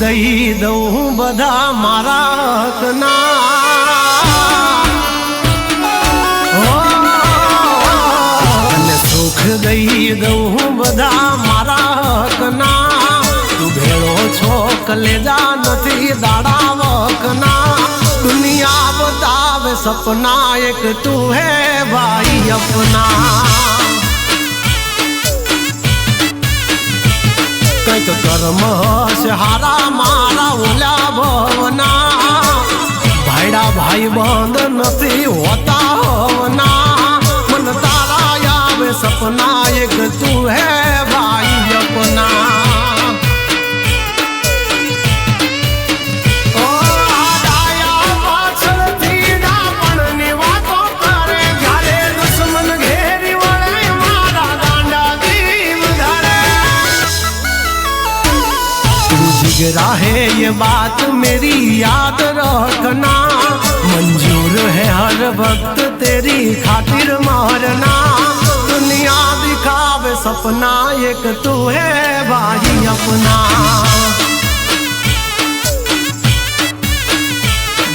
દઈ દઉં બધા મારા હકના સુખ દઈ દઉં બધા મારા હકના તું ભેળો છો, કલેજા નથી દાડા વકના દુનિયા બતાવે સપના એક તું હે ભાઈ અપના. કંઈક કર્મ હશે હારા મારા ઓલા ભવના. ભાઈડા ભાઈ બંધ નથી હોતા હોવના મન તારા આવે સપના એક તું હે ભાઈ तू जिगरा है ये बात मेरी याद रखना। मंजूर है हर वक्त तेरी खातिर मारना। दुनिया दिखावे सपना, एक तू है भाई अपना।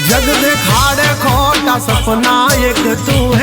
जग दिखाड़े खोटा सपना, एक तू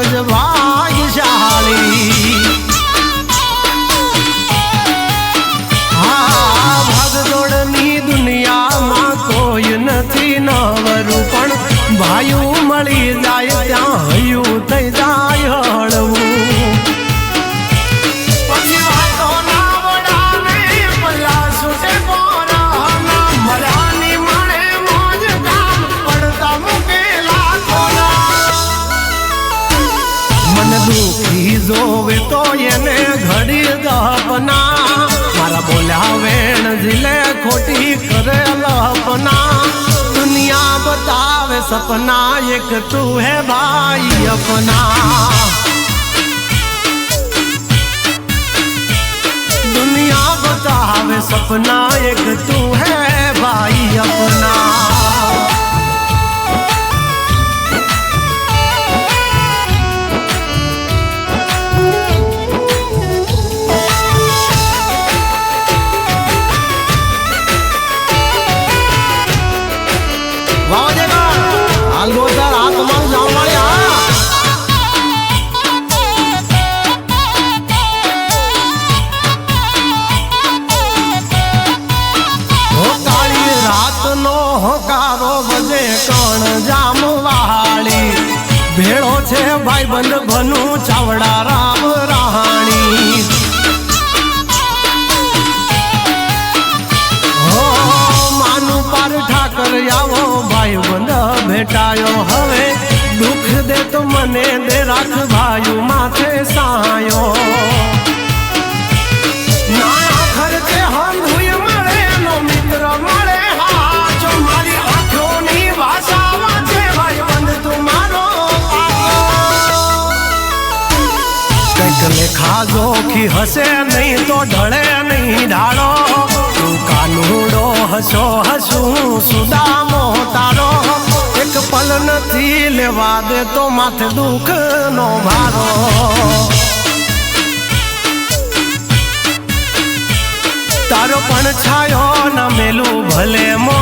એવા કોઈક જ ભાગ્યશાળી હા ભાગદોડની દુનિયામાં કોઈ નથી નવરું પણ ભાઈઓ મળી જાય ત્યાં હયું થઈ જાય ने घड़ी दपना मारा बोला वेण ज़िले खोटी करे लपना दुनिया बतावे सपना, एक तू है भाई अपना। दुनिया बतावे सपना, एक तू ભાઈ બંધ ભનુ ચાવડા રામ રાણી. હો, માનું પાર ઠાકર આવો, ભાઈ બંધ ભેટાયો. હવે દુઃખ દે તો મને દે રાખ, ભાઈ માથે સાયો. જોખી હશે નહીં તો ઢળે નહીં ઢાળો. તું કાનુડો હસો હસું, સુદામો તારો. એક પલ નથી લેવા દે તો માથે દુઃખ નો મારો તારો પણ છાયો ન મેલું ભલે મોત